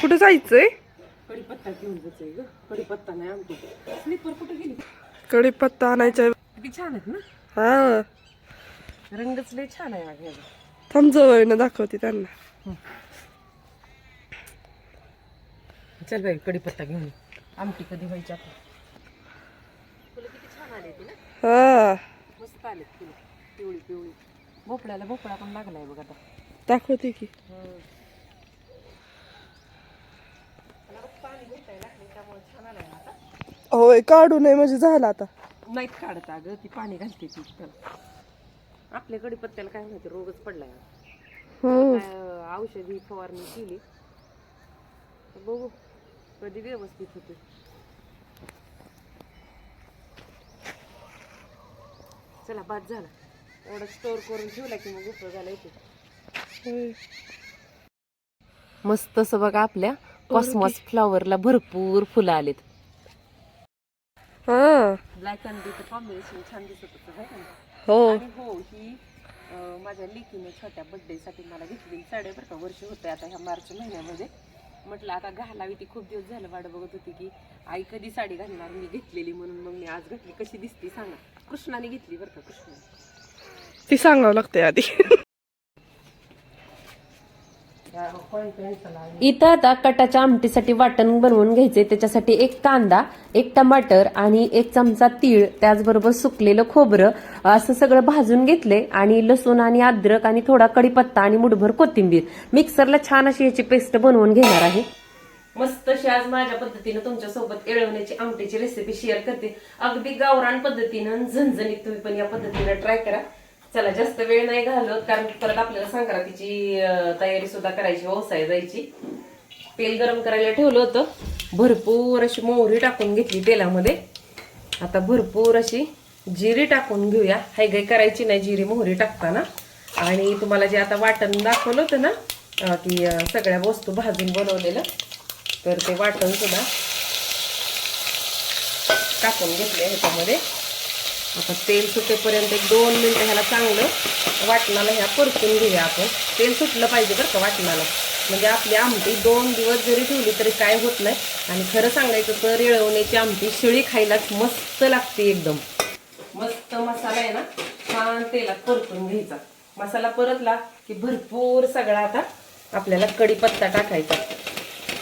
कुठं जायचंय? कडीपत्ता घेऊन जायचंय ग. कडीपत्ता नाही आमटी स्लीपर कुठे गेली? कढीपत्ता आणायचा किती छान आहेत ना? हा. रंगच लय छान आहे अगं. ह्याचा. थांब जवळनं दाखवते त्यांना. चल बाई कडीपत्ता घेऊन. आमटी कधी व्हायची किती छान आले ते ना? हा. मस्त आले पिवळी पिवळी. भोपळ्याला भोपळा पण लागलाय बघ आता. दाखवते की पाणी भेटायला लागले त्यामुळे छान आलाय ना आता होय काढू नये म्हणजे झालं आता. नाहीत काढत अगं ती पाणी घालते ती त्याला आपल्या कडीपत्त्याला काय माहिती रोगच पडलाय. काय, औषधी फवारणी केली. बघू कधी व्यवस्थित होते. चला बाद झाला. एवढं स्टोर करून ठेवला की मग उपयोगाला येते होय. मस्त असं बघा आपल्या. कॉस्मॉस फ्लॉवरला भरपूर फुलं आलेत. हा. ब्लॅक अँड ब्लूचं कॉम्बिनेशन छान दिसत होतं है का नाही? हो. आणि हो ही अं, माझ्या लेकीने छोट्या birthday साठी मला घेतलेली साडे बरं का वर्ष होते आता ह्या मार्च महिन्यामध्ये. म्हटलं आता घालावी ती खूप दिवस झालं वाट बघत होती की आई कधी साडी घालणार? मी घेतलेली म्हणून मग मी आज घातली. कशी दिसती सांगा. कृष्णाने घेतली बरं का कृष्णाने ती सांगावं लागतंय आधी. इथं आता कटाच्या आमटीसाठी वाटण बनवून घ्यायचे त्याच्यासाठी एक कांदा एक टमाटर आणि एक चमचा तीळ त्याचबरोबर सुकलेलं खोबरं असं सगळं भाजून घेतले आणि लसूण आणि अद्रक आणि थोडा कडीपत्ता आणि मुठभर कोथिंबीर. मिक्सरला छान अशी याची पेस्ट बनवून घेणार आहे. मस्त अशी आज माझ्या पद्धतीनं तुमच्यासोबत एळवण्याची आमटीची रेसिपी शेअर करते. अगदी गावरान पद्धतीनं झणझणीत तुम्ही पण या पद्धतीनं ट्राय करा. चला जास्त वेळ नाही घालत कारण परत आपल्याला संक्रांतीची तयारी सुद्धा करायची व्यवसाय जायची. तेल गरम करायला ठेवलं होतं. भरपूर अशी मोहरी टाकून घेतली तेलामध्ये. आता भरपूर अशी जिरी टाकून घेऊया. हाय गाय करायची नाही जिरी मोहरी टाकताना. आणि तुम्हाला जे आता वाटण दाखवलं होतं ना की सगळ्या वस्तू भाजून बनवलेलं तर ते वाटण सुद्धा टाकून घेतले ह्याच्यामध्ये. आता तेल सुटेपर्यंत एक दोन मिनटं ह्याला चांगलं वाटणाला ह्या परतून घेऊया आपण. तेल सुटलं पाहिजे बरं का वाटणाला. म्हणजे आपली आमटी दोन दिवस जरी ठेवली तरी काय होत नाही. आणि खरं सांगायचं तर येळवण्याची आमटी शिळी खायलाच मस्त लागते एकदम. मस्त मसाला आहे ना छान तेलात परतून घ्यायचा. मसाला परतला की भरपूर सगळा आता आपल्याला कढीपत्ता टाकायचा.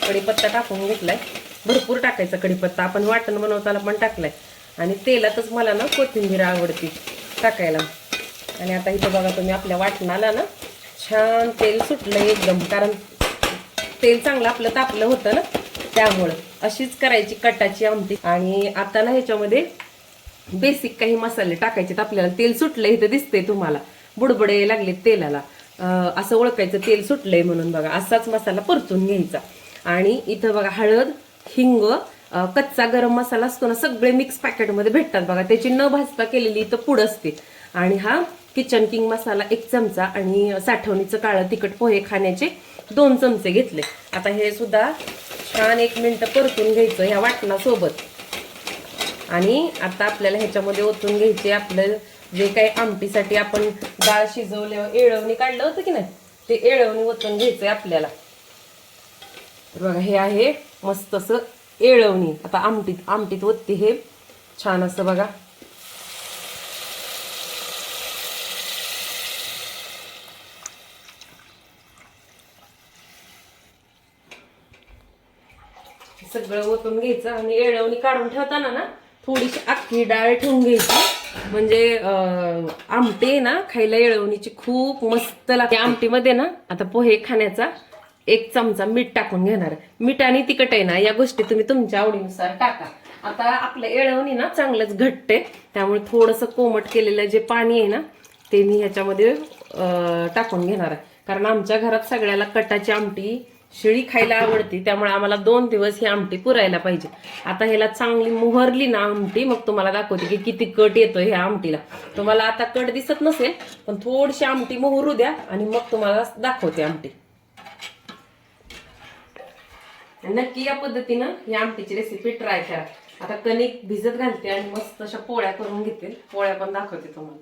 कढीपत्ता टाकून घेतलाय. भरपूर टाकायचा कढीपत्ता. आपण वाटण बनवताना पण टाकलाय. आणि तेलातच मला ना कोथिंबीर आवडते टाकायला. आणि आता इथं बघा तुम्ही आपल्या वाटणाला ना छान तेल सुटलं एकदम कारण तेल चांगलं आपलं तापलं होतं ना त्यामुळं. अशीच करायची कटाची आमटी. आणि आता ना ह्याच्यामध्ये बेसिक काही मसाले टाकायचे आपल्याला. तेल सुटलंय इथं दिसतंय तुम्हाला. बुडबुडे लागले तेलाला. असं ओळखायचं तेल सुटलंय म्हणून बघा. असाच मसाला परतून घ्यायचा. आणि इथं बघा हळद हिंग कच्चा गरम मसाला असतो ना सगळे मिक्स पॅकेटमध्ये भेटतात बघा. त्याची न भाजता केलेली तर पुड असते. आणि हा किचन किंग मसाला एक चमचा आणि साठवणीचं काळं तिखट पोहे खाण्याचे दोन चमचे घेतले. आता हे सुद्धा छान एक मिनटं परतून घ्यायचं ह्या वाटणासोबत. आणि आता आपल्याला ह्याच्यामध्ये ओतून घ्यायचे आपलं जे काही आमटीसाठी आपण डाळ शिजवल्यावर एळवणी काढलं होतं की नाही ते एळवणी ओतून घ्यायचंय आपल्याला. बघा हे आहे मस्त असं एळवणी आता आमटीत आमटीत ओतते हे. छान असं बघा. सगळं ओतून घ्यायचं आणि येळवणी काढून ठेवताना ना थोडीशी अख्खी डाळ ठेवून घ्यायची. म्हणजे आमटे आमटी आहे ना खायला येळवणीची खूप मस्त लागते. आमटीमध्ये ना आता पोहे खाण्याचा एक चमचा मीठ टाकून घेणार. आहे. मीठ आणि तिखट आहे ना या गोष्टी तुम्ही तुमच्या आवडीनुसार टाका. आता आपलं येळवणी ना चांगलंच घट्ट आहे. त्यामुळे थोडंसं कोमट केलेलं जे पाणी आहे ना ते मी ह्याच्यामध्ये टाकून घेणार आहे. कारण आमच्या घरात सगळ्याला कटाची आमटी शिळी खायला आवडती. त्यामुळे आम्हाला दोन दिवस ही आमटी पुरायला पाहिजे. आता ह्याला चांगली मोहरली ना आमटी मग तुम्हाला दाखवते की किती कट येतो ह्या आमटीला. तुम्हाला आता कट दिसत नसेल पण थोडीशी आमटी मोहरू द्या आणि मग तुम्हाला दाखवते आमटी. नक्की या पद्धतीनं या आमटीची रेसिपी ट्राय करा. आता कणिक भिजत घालते आणि मस्त अशा पोळ्या करून घेते. पोळ्या पण दाखवते तुम्हाला.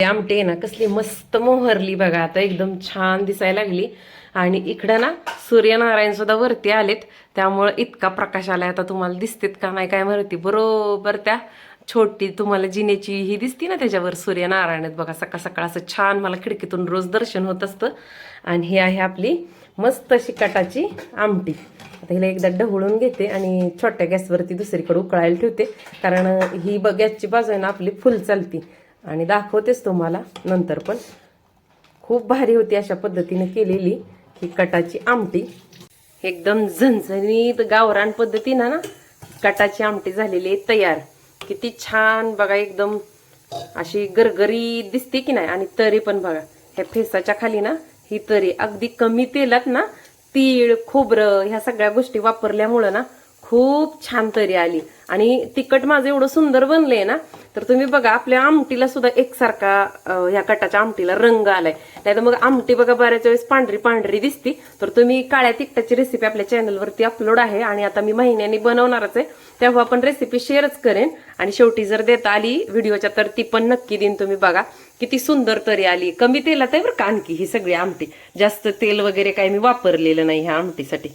ही आमटी आहे ना कसली मस्त मोहरली बघा. आता एकदम छान दिसायला लागली. आणि इकडं ना सूर्यनारायण सुद्धा वरती आलेत. त्यामुळं इतका प्रकाश आलाय. आता तुम्हाला दिसतेत का नाही काय माहिती. बरोबर त्या छोटी तुम्हाला जिनेची ही दिसती ना त्याच्यावर सूर्यनारायण बघा. सकाळ सकाळ असं छान मला खिडकीतून रोज दर्शन होत असतं. आणि ही आहे आपली मस्त अशी कटाची आमटी. आता हिला एकदा ढवळून घेते आणि छोट्या गॅसवरती दुसरीकडे उकळायला ठेवते. कारण ही ब गॅसची बाजू आहे ना आपली फुल चालती. आणि दाखवतेच तुम्हाला नंतर पण. खूप भारी होती अशा पद्धतीने केलेली ही कटाची आमटी. एकदम झणझणीत गावरान पद्धतीनं ना कटाची आमटी झालेली आहे तयार. किती छान बघा एकदम अशी गरगरी दिसते की नाही? आणि तरी पण बघा ह्या फेसाच्या खाली ना ही तरी. अगदी कमी तेलात ना तीळ खोबरं ह्या सगळ्या गोष्टी वापरल्यामुळं ना खूप छान तरी आली. आणि तिखट माझं एवढं सुंदर बनलंय ना तर तुम्ही बघा आपल्या आमटीला सुद्धा एकसारखा ह्या कटाच्या आमटीला रंग आलाय. नाही तर मग आमटी बघा बऱ्याच वेळेस पांढरी पांढरी दिसती. तर तुम्ही काळ्या तिखटाची रेसिपी आपल्या चॅनलवरती अपलोड आहे आणि आता मी महिन्याने बनवणारच आहे. तेव्हा पण रेसिपी शेअरच करेन. आणि शेवटी जर देता आली व्हिडिओच्या तर ती पण नक्की देईन तुम्ही बघा. किती सुंदर तरी आली. कमी तेलात आहे बरं का आणखी ही सगळी आमटी. जास्त तेल वगैरे काही मी वापरलेलं नाही ह्या आमटीसाठी.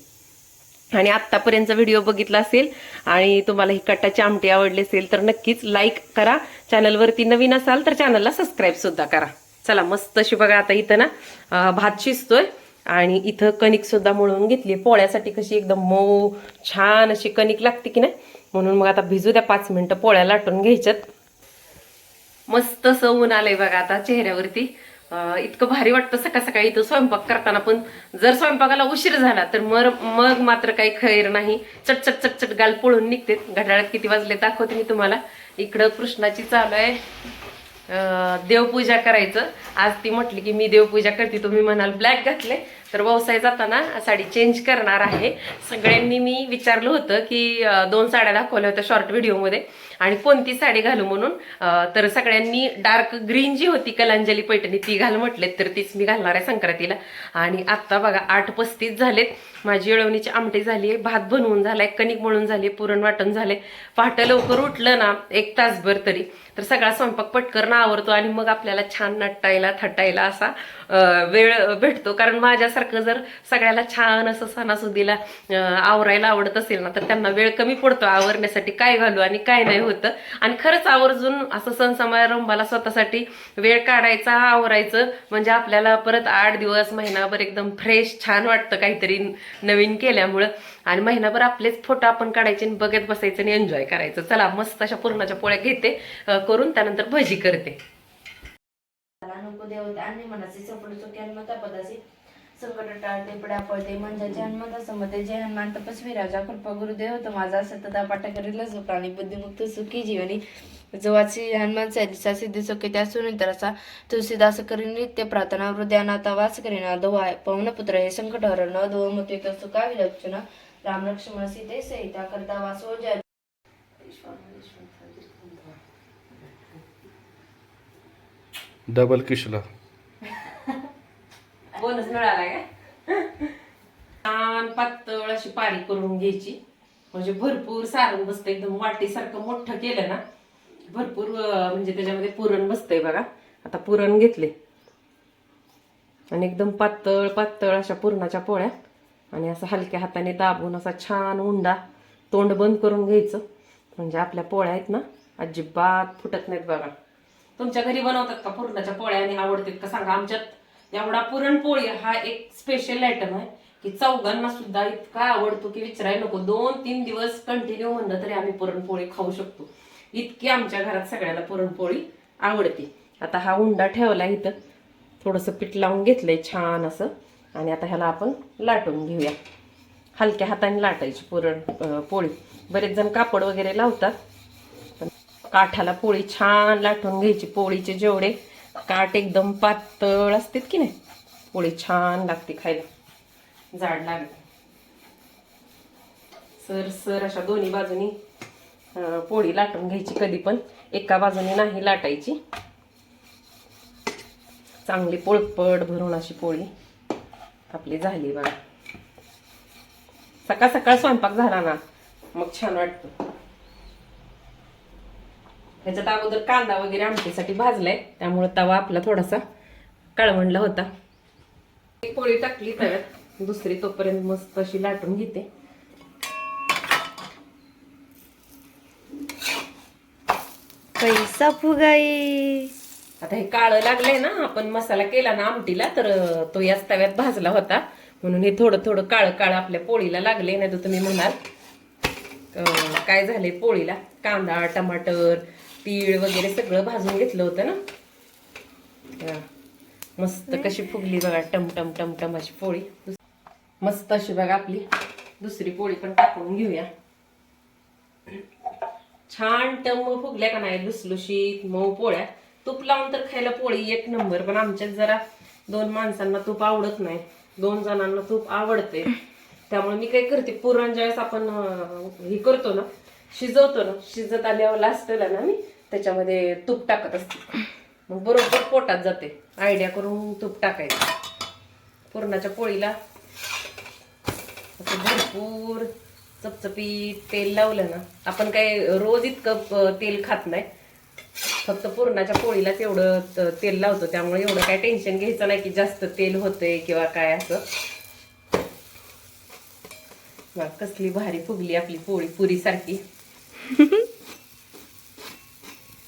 आणि आत्तापर्यंतचा व्हिडिओ बघितला असेल आणि तुम्हाला ही कट्टाची आमटी आवडली असेल तर नक्कीच लाईक करा. चॅनलवरती नवीन असाल तर चॅनलला सबस्क्राईब सुद्धा करा. चला मस्त अशी बघा आता इथं ना भात शिजतोय. आणि इथं कणिक सुद्धा मळून घेतली पोळ्यासाठी कशी एकदम मऊ छान अशी कणिक लागते की नाही? म्हणून मग आता भिजू द्या पाच मिनिटं पोळ्या लाटून घ्यायच्यात. मस्त असं ऊन आलंय बघा आता चेहऱ्यावरती. इतकं भारी वाटतं सकाळ सकाळी इथं स्वयंपाक करताना. पण जर स्वयंपाकाला उशीर झाला तर मर मग मात्र काही खैर नाही. चटचट चटचट गाल पळून निघते. घड्याळात किती वाजले दाखवते मी तुम्हाला. इकडं कृष्णाची चालू आहे. देवपूजा करायचं. आज ती म्हटली की मी देवपूजा करते. तुम्ही म्हणाल ब्लॅक घातले. तर व्यवसाय जाताना साडी चेंज करणार आहे. सगळ्यांनी मी विचारलं होतं की दोन साड्या दाखवल्या होत्या शॉर्ट व्हिडिओमध्ये आणि कोणती साडी घालू म्हणून तर सगळ्यांनी डार्क ग्रीन जी होती कलांजली पैठणी ती घाल म्हटलेत तर तीच मी घालणार आहे संक्रांतीला. आणि आत्ता बघा आठ पस्तीस झालेत. माझी येळवणीची आमटी झाली आहे भात बनवून झालाय कणिक मळून झाली पुरण वाटण झाले. पहाटे लवकर उठलं ना एक तासभर तरी. तर सगळा स्वयंपाक पटकन आवरतो आणि मग आपल्याला छान नटायला थटायला असा वेळ भेटतो. कारण माझ्यासारखं जर सगळ्याला छान असं सणासुदीला आवरायला आवडत असेल ना तर त्यांना वेळ कमी पडतो आवरण्यासाठी काय घालू आणि काय नाही होतं. आणि खरंच आवर्जून असं सण समारंभाला स्वतःसाठी वेळ काढायचा आवरायचं. म्हणजे आपल्याला परत आठ दिवस महिनाभर एकदम फ्रेश छान वाटतं काहीतरी नवीन केल्यामुळं. आणि महिनाभर आपलेच फोटो आपण काढायचे आणि बघत बसायचं आणि एन्जॉय करायचं. चला मस्त अशा पुरणाच्या पोळ्या घेते करून त्यानंतर भजी करते. नको देवते आणि मनाचे सपड चुकी हनुमता संकट टाळते पड्या पळते म्हणजे हनुमंत समते जे हनुमान तपस्वी राजा कृपा गुरुदेव तो माझा सतता पाठ करील प्राणी बुद्धिमुक्त सुखी जीवनी जोवाची हनुमान सिद्धी सुखी त्या सुनितरसा तुळशीदास करी नित्य प्रार्थना हृदयानाथा वास करीना दोहाय पवनपुत्र हे संकट हरण दो मते सुखा विलक्षण. राम लक्ष्मण सीते सहिता करता वासो जय. डबल किशला बोनस मिळाला का? छान पातळ अशी पारी करून घ्यायची. म्हणजे भरपूर सारण बसतं एकदम वाटीसारखं मोठं केलं ना. भरपूर म्हणजे त्याच्यामध्ये पुरण बसतंय बघा. आता पुरण घेतले. आणि एकदम पातळ पातळ अशा पुरणाच्या पोळ्या. आणि असं हलक्या हाताने दाबून असा छान उंडा तोंड बंद करून घ्यायचं. म्हणजे आपल्या पोळ्या आहेत ना अजिबात फुटत नाहीत बघा. तुमच्या घरी बनवतात का पुरणाच्या पोळ्या? आणि आवडतात का? सांगा. आमच्यात एवढा पुरणपोळी हा एक स्पेशल आयटम आहे की चौघांना सुद्धा इतका आवडतो की विचारायला नको. दोन तीन दिवस कंटिन्यू म्हणलं तरी आम्ही पुरणपोळी खाऊ शकतो. इतकी आमच्या घरात सगळ्याला पुरणपोळी आवडते. आता हा उंडा ठेवला इथं. थोडंसं पीठ लावून घेतलंय छान असं. आणि आता ह्याला आपण लाटून घेऊया. हलक्या हाताने लाटायची पुरण पोळी. बरेच जण कापड वगैरे लावतात. पण काठाला पोळी छान लाटून घ्यायची. पोळीचे जेवढे काठ एकदम पातळ असतात की नाही पोळी छान लागते खायला. जाड लागते. सर सर अशा दोन्ही बाजूनी पोळी लाटून घ्यायची कधी पण. एका बाजूने नाही लाटायची. चांगली पोळपट भरून अशी पोळी आपली झाली बघा. सकाळ सकाळ स्वयंपाक झाला ना मग छान वाटतं. ह्याच्यात अगोदर कांदा वगैरे आमटीसाठी भाजलाय त्यामुळे तवा आपला थोडासा काळवंडला होता. पोळी टाकली तव्यात दुसरी तोपर्यंत मस्त अशी लाटून घेते. पैसा फुगाई. आता हे काळं लागलंय ना आपण मसाला केला ना आमटीला तर तो याच तव्यात भाजला होता. म्हणून हे थोडं थोडं काळं काळं आपल्या पोळीला लागले नाही तर तुम्ही म्हणाल. काय झाले पोळीला? कांदा टमाटर तीळ वगैरे सगळं भाजून घेतलं होतं ना? मस्त कशी फुगली बघा टमटम टमटम अशी पोळी. मस्त अशी बघा आपली. दुसरी पोळी पण टाकून घेऊया. छान टम फुगल्या का नाही लुसलुशीत मऊ पोळ्या. तूप लावून तर खायला पोळी एक नंबर पण आमच्यात जरा दोन माणसांना तूप आवडत नाही. दोन जणांना तूप आवडते. त्यामुळे मी काय करते पुरण ज्यावेळेस आपण हे करतो ना शिजवतो ना शिजत आल्यावर लास्टला ना मी त्याच्यामध्ये तूप टाकत असते. मग बरोबर पोटात जाते. आयडिया करून तूप टाकायचं. पुरणाच्या पोळीला असं भरपूर चपचपीत तेल लावलं ना आपण काय रोज इतकं तेल खात नाही. फक्त पुरणाच्या पोळीलाच एवढं तेल लावतो. त्यामुळे एवढं काय टेन्शन घ्यायचं नाही की जास्त तेल होतंय किंवा काय असं. कसली भारी फुगली आपली पोळी पुरी सारखी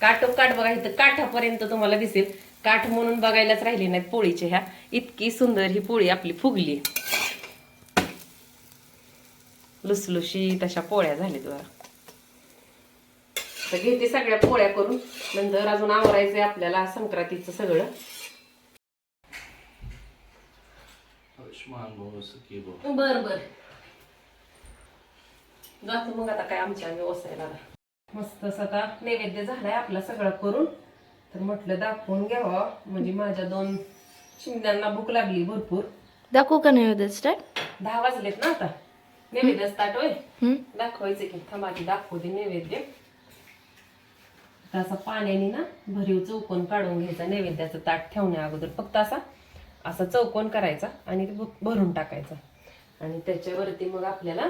काठ काठ बघा इथं काठापर्यंत तुम्हाला दिसेल. काठ म्हणून बघायलाच राहिली नाहीत पोळीच्या ह्या. इतकी सुंदर ही पोळी आपली फुगली. लुसलुशीत अशा पोळ्या झाल्या तुला तर घेते सगळ्या पोळ्या करून. नंतर अजून आवरायचंय आपल्याला संक्रांतीचं सगळं. बर बर. जातो मग आता काय आमच्या आम्ही ओसायला मस्त असं आता नैवेद्य झालाय आपला सगळं करून. तर म्हटलं दाखवून घ्यावं. म्हणजे माझ्या दोन शिंद्यांना भूक लागली भरपूर. दाखवू का स्टार्ट दहा वाजलेत ना आता. नैवेद्य स्टार्ट होय. दाखवायचं की नैवेद्य. असा पाण्याने ना भरीव चौकोन काढून घ्यायचा नैवेद्याचं ताट ठेवण्या अगोदर. फक्त असा असा चौकोन करायचा आणि भरून टाकायचा. आणि त्याच्यावरती मग आपल्याला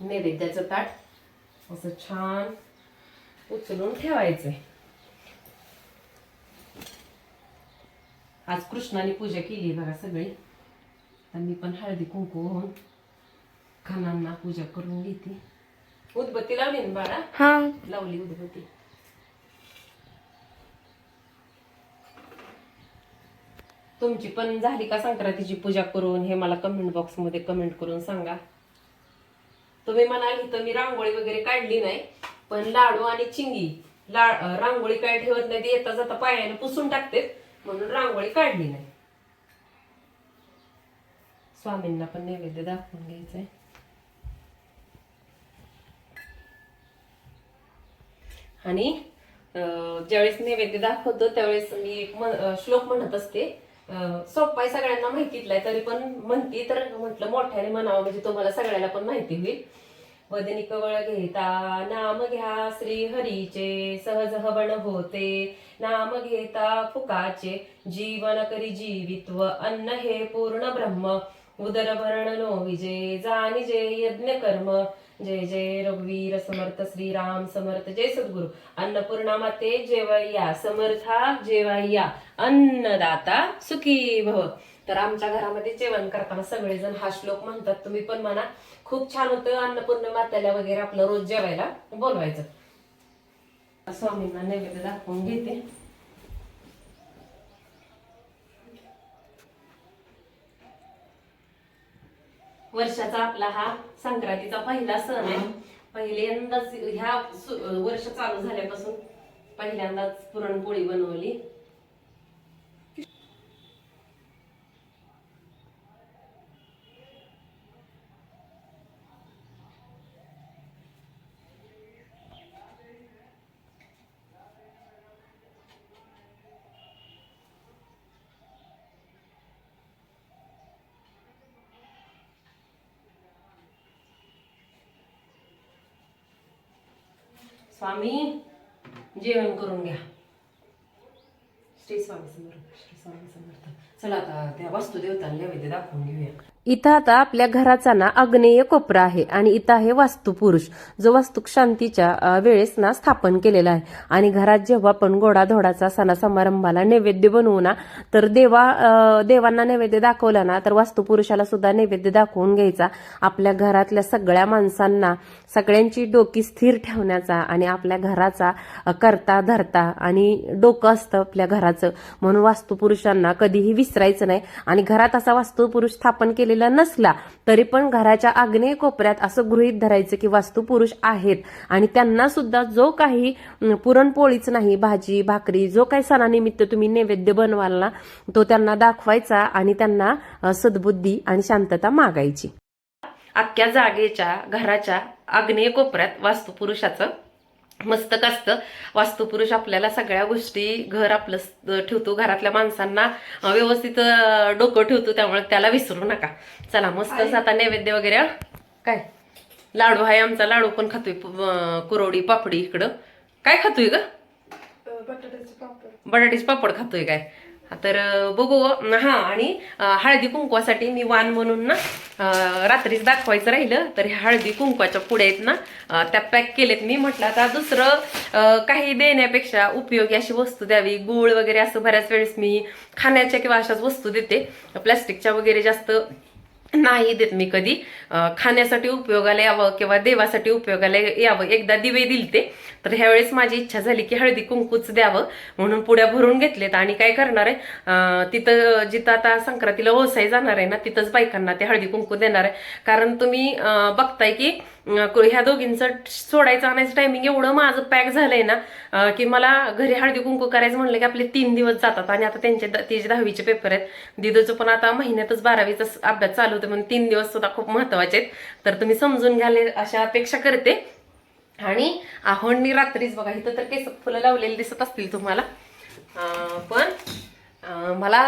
नैवेद्याचं ताट असं छान उचलून ठेवायचंय आज कृष्णाने पूजा केली बघा सगळी. आणि मी पण हळदी कुंकू होऊन खानांना पूजा करून घेते. उदबत्ती लावली ना बाळा? हा. लावली उदबत्ती. तुमची पण झाली का संक्रांतीची पूजा करून? हे मला कमेंट बॉक्समध्ये कमेंट करून सांगा. तुम्ही म्हणाल इथं मी रांगोळी वगैरे काढली नाही पण लाडू आणि चिंगी ला रांगोळी काय ठेवत नाही ते येता जाता पायाने पुसून टाकते म्हणून रांगोळी काढली नाही. स्वामींना पण नैवेद्य दाखवून घ्यायचंय. आणि अं, ज्यावेळेस नैवेद्य दाखवतो त्यावेळेस मी एक श्लोक म्हणत असते. सोपाय सगळ्यांना माहितीतलाय तरी पण म्हणती तर म्हटलं मोठ्याने म्हणावं म्हणजे तुम्हाला सगळ्याला पण माहिती होईल. वदनी कवळ घेता नाम घ्या श्री हरीचे सहज हवण होते. नाम घेता फुकाचे जीवन करी जीवित्व अन्न हे पूर्ण ब्रह्म. उदर भरण नो विजे जानिजे यज्ञ कर्म जय जय रघुवीर समर्थ श्रीराम समर्थ जय सद्गुरु. अन्नपूर्णा माते जेवया समर्था जेवया अन्नदाता सुखी भव. तर आमच्या घरामध्ये जेवण करताना सगळेजण हा श्लोक म्हणतात. तुम्ही पण म्हणा. खूप छान होतं अन्नपूर्ण मात्याला वगैरे आपलं रोज जेवायला बोलवायचं. स्वामींना नैवेद्य दाखवून घेते. वर्षाचा आपला हा संक्रांतीचा पहिला सण आहे. पहिल्यांदाच ह्या सु- वर्ष चालू झाल्यापासून पहिल्यांदाच पुरणपोळी बनवली. स्वामी जेवण करून घ्या. श्री स्वामी समर्थ श्री स्वामी समर्थ. चला आता त्या वस्तू देवतांना नैवेद्य दाखवून घेऊया. इथं आता आपल्या घराचा ना अग्नेय कोपरा आहे आणि इथं आहे वास्तुपुरुष जो वास्तुक शांतीच्या वेळेस ना स्थापन केलेला आहे. आणि घरात जेव्हा आपण गोडाधोडाचा सणा समारंभाला नैवेद्य बनवू ना तर देवा देवांना नैवेद्य दाखवला ना तर वास्तुपुरुषाला सुद्धा नैवेद्य दाखवून घ्यायचा. आपल्या घरातल्या सगळ्या माणसांना सगळ्यांची डोकी स्थिर ठेवण्याचा आणि आपल्या घराचा करता धरता आणि डोकं असतं आपल्या घराचं. म्हणून वास्तुपुरुषांना कधीही विसरायचं नाही. आणि घरात असा वास्तुपुरुष स्थापन केलेला नसला तरी पण घराच्या आग्नेय कोपऱ्यात असं गृहीत धरायचं की वास्तुपुरुष आहेत. आणि त्यांना सुद्धा जो काही पुरणपोळीच नाही भाजी भाकरी जो काही सणानिमित्त तुम्ही नैवेद्य बनवाल ना तो त्यांना दाखवायचा आणि त्यांना सद्बुद्धी आणि शांतता मागायची. अख्ख्या जागेच्या घराच्या आग्नेय कोपऱ्यात वास्तुपुरुषाचं मस्तक असतं. वास्तुपुरुष आपल्याला सगळ्या गोष्टी घर आपलं ठेवतो. घरातल्या माणसांना व्यवस्थित डोकं ठेवतो. त्यामुळे त्याला विसरू नका. चला मस्त आता नैवेद्य वगैरे? काय? लाडू आहे आमचा. लाडू पण खातोय. कुरवडी पापडी इकडं. काय खातोय ग? बटाट्याचे पापड खातोय काय? तर बघू हा आणि हळदी कुंकवासाठी मी वाण म्हणून ना रात्रीच दाखवायचं राहिलं तर हळदी कुंकवाच्या पुढे आहेत ना त्या पॅक केलेत मी. म्हटलं आता दुसरं काही देण्यापेक्षा उपयोगी अशी वस्तू द्यावी. गुळ वगैरे असं बऱ्याच वेळेस मी खाण्याच्या किंवा अशाच वस्तू देते. प्लास्टिकच्या वगैरे जास्त नाही देत मी कधी. खाण्यासाठी उपयोगाला यावं किंवा देवासाठी उपयोगाला यावं. एकदा दिवे दिलते तर ह्यावेळेस माझी इच्छा झाली की हळदी कुंकूच द्यावं. म्हणून पुड्या भरून घेतलेत आणि काय करणार आहे? तिथं जिथं आता संक्रांतीला ओसाई जाणार आहे ना तिथंच बायकांना ते हळदी कुंकू देणार आहे. कारण तुम्ही बघताय की ह्या दोघींचं सोडायचं आणायचं टायमिंग एवढं माझं पॅक झालंय ना की मला घरी हळदी कुंकू करायचं म्हणलं की आपले तीन दिवस जातात आणि आता त्यांचे द- तिचे दहावीचे पेपर आहेत दिदूचं पण आता महिन्यातच बारावीचा अभ्यास चालू होतो म्हणून तीन दिवस सुद्धा खूप महत्त्वाचे आहेत. तर तुम्ही समजून घ्याले अशा अपेक्षा करते. आणि आहोंनी रात्रीच बघा इथं तर केस फुलं लावलेली दिसत असतील तुम्हाला. पण मला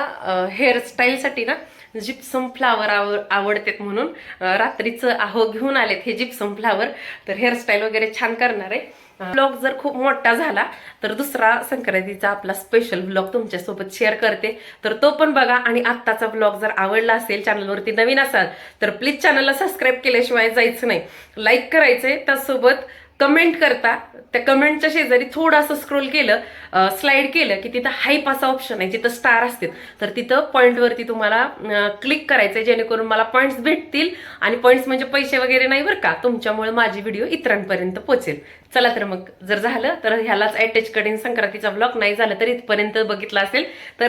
हेअरस्टाईलसाठी ना जिप्सम फ्लावर आवडतेत म्हणून रात्रीचं आहो घेऊन आलेत हे जिप्सम फ्लावर तर हेअरस्टाईल वगैरे छान करणार आहे. ब्लॉग जर खूप मोठा झाला तर दुसरा संक्रांतीचा आपला स्पेशल ब्लॉग तुमच्यासोबत शेअर करते. तर तो पण बघा आणि आत्ताचा ब्लॉग जर आवडला असेल चॅनलवरती नवीन असाल तर प्लीज चॅनलला सबस्क्राईब केल्याशिवाय जायचं नाही. लाईक करायचंय त्यासोबत. कमेंट करता त्या कमेंटच्या शेजारी थोडंसं स्क्रोल केलं स्लाइड केलं की तिथं हाईप असा ऑप्शन आहे जिथं स्टार असतील. तर तिथं पॉईंटवरती तुम्हाला क्लिक करायचं आहे जेणेकरून मला पॉईंट्स भेटतील. आणि पॉईंट्स म्हणजे पैसे वगैरे नाही बरं का तुमच्यामुळे माझी व्हिडिओ इतरांपर्यंत पोहोचेल चला तर मग जर झालं तर ह्यालाच अटॅच कडेन संक्रांतीचा ब्लॉग नाही झालं तर इथपर्यंत बघितला असेल तर